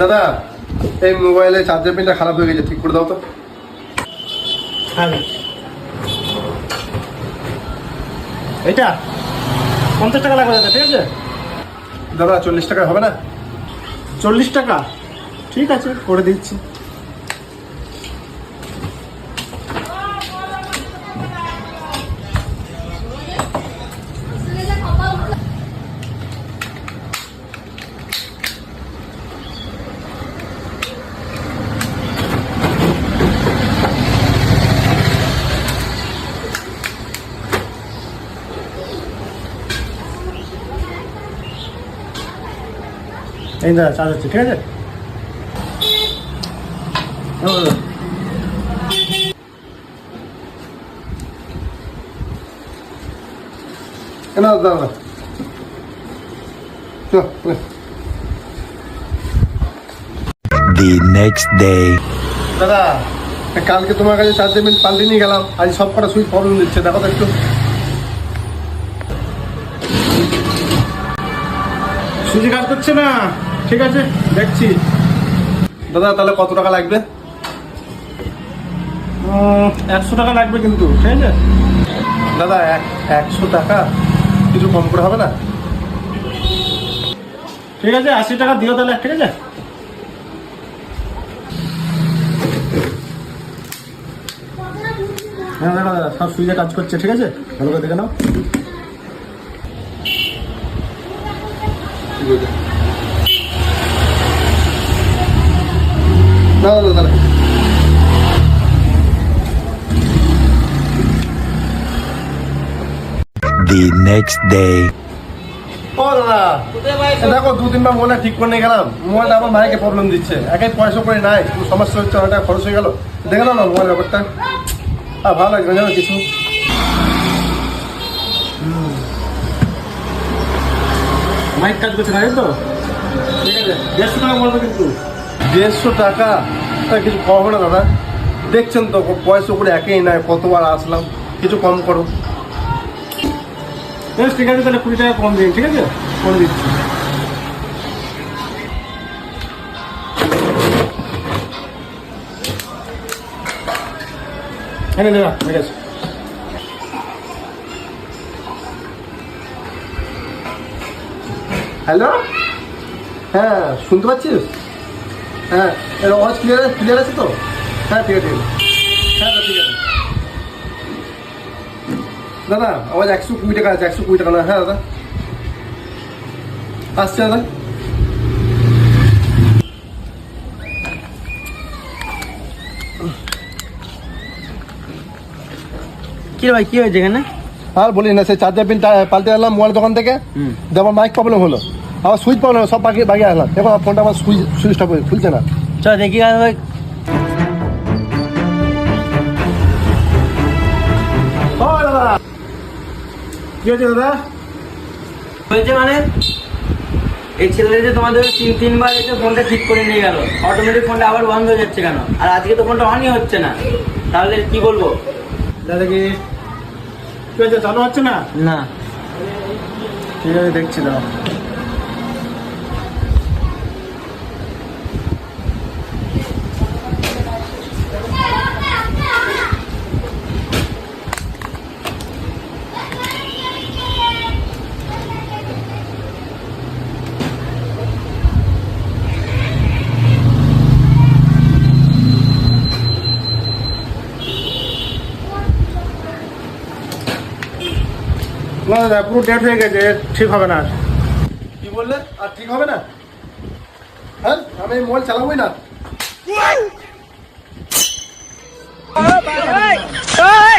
দাদা এই মোবাইলে চার্জার পিনটা খারাপ হয়ে গেছে ঠিক করে দাও তো। হ্যাঁ। এটা পঞ্চাশ টাকা লাগবে দাদা ঠিক আছে? দাদা চল্লিশ টাকা হবে না? চল্লিশ টাকা। ঠিক আছে করে দিচ্ছি। এই দাদা চার্জ হচ্ছে ঠিক আছে ও দাদা। The next day. দাদা কালকে তোমার কাছে চার্জার পিন পাল্টে নিয়ে গেলাম আজ সব কটা সুইচ প্রবলেম দিচ্ছে দেখো তো একটু সুজি কাজ করছে না ঠিক আছে দেখছি। দাদা তাহলে কত টাকা লাগবে? একশো টাকা লাগবে কিন্তু ঠিক আছে? দাদা এক একশো টাকা? কিছু কম করে হবে না? ঠিক আছে আশি টাকা দিও তাহলে ঠিক আছে? হ্যাঁ দাদা দাদা সব সুইচে কাজ করছে ঠিক আছে? ভালো করে দেখে নাও। The next day. ও দাদা এ দেখো দু তিনবার মোবাইল ঠিক করে নিয়ে গেলাম। মোবাইলটা আমার মাইকে প্রবলেম দিচ্ছে। একাই পয়সা করে নাই সমস্যা হচ্ছে অনেক টাকা খরচ হয়ে গেল। দেখে নাও না মোবাইল ব্যাপারটা। আর ভালো লাগবে জানো কিছু। মাইক কাজ করছে না তো? ঠিক আছে দেড়শো টাকা বলবে কিন্তু। দেড়শো টাকা? তা কিছু কম হবে না দাদা। দেখছেন তো পয়সা করে একেই নাই কতবার আসলাম কিছু কম করো। বেশ ঠিক আছে তাহলে কুড়ি টাকা কম দিন ঠিক আছে? করে দিচ্ছি। হ্যাঁ দাদা ঠিক আছে। হ্যালো? হ্যাঁ শুনতে পাচ্ছিস? হ্যাঁ আওয়াজ ক্লিয়ার ক্লিয়ার আছে তো? হ্যাঁ ঠিক আছে হ্যাঁ ঠিক আছে। দাদা আওয়াজ একশো কুড়ি টাকা আছে একশো কুড়ি টাকা না? হ্যাঁ দাদা। আসছে দাদা। কি ভাই কি হয়েছে এখানে? আর বলি না সেই চার্জার পিন পাল্টে আনলাম মোবাইল দোকান থেকে। দেবার মাইক প্রবলেম হলো। আমার সুইচ প্রবলেম সব বাকি বাকি আসলাম দেখো আমার ফোনটা আমার সুইচ সুইচটা খুলছে না। চল দেখি ভাই। ও দাদা। কি হয়েছে দাদা? হয়েছে মানে? এই ছেলে যে তোমাদের তিন তিনবার এসে ফোনটা ঠিক করে নিয়ে গেল অটোমেটিক ফোনটা আবার বন্ধ হয়ে যাচ্ছে কেন? আর আজকে তো ফোনটা অনই হচ্ছে না। তাহলে কি বলব? দাদা কি কি হয়েছে? চালু হচ্ছে না? না। ঠিক আছে দেখছি দাদা না দাদা পুরো ডেট হয়ে গেছে ঠিক হবে না আর। কি বললে আর ঠিক হবে না হ্যাঁ আমি মোবাইল চালাবোই না Oi!